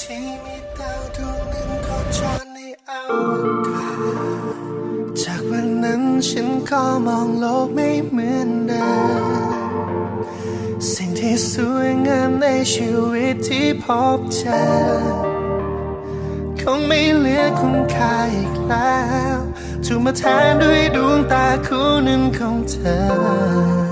ที่มีดาวดวงหนึ่งโคจรในอวกาศจากวันนั้นฉันก็มองโลกไม่เหมือนเดิมสิ่งที่สวยงามในชีวิตที่พบเจอคงไม่เหลือคุณค่าอีกแล้วถูกมาแทนด้วยดวงตาคู่หนึ่งของเธอ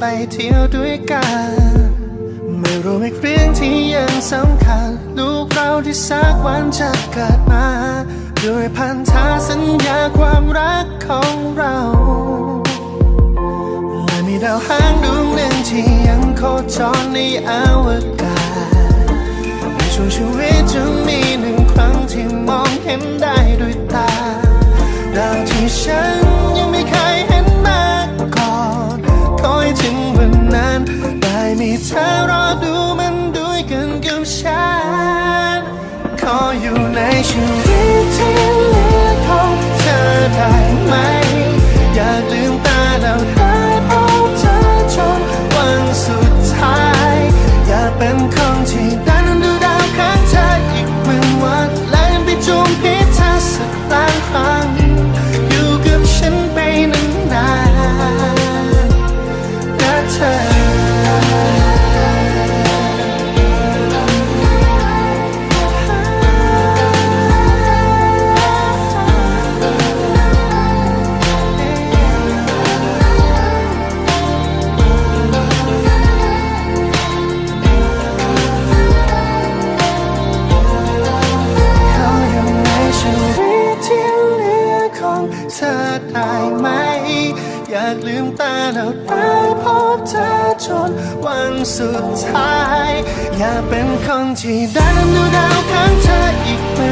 ไปเที่ยวด้วยกัน ไม่รู้ไม่เรื่องที่ยังสำคัญ ลูกเราที่สักวันจะเกิดมา ด้วยพันธะสัญญาความรักของเราและมีดาวหางดวงหนึ่งที่ยังโคจรในอวกาศ ขออ กลืมตาแล้วได้พบเธอจนวันสุดท้าย อยากเป็นคนที่ได้ดูดาวข้างเธออีกไ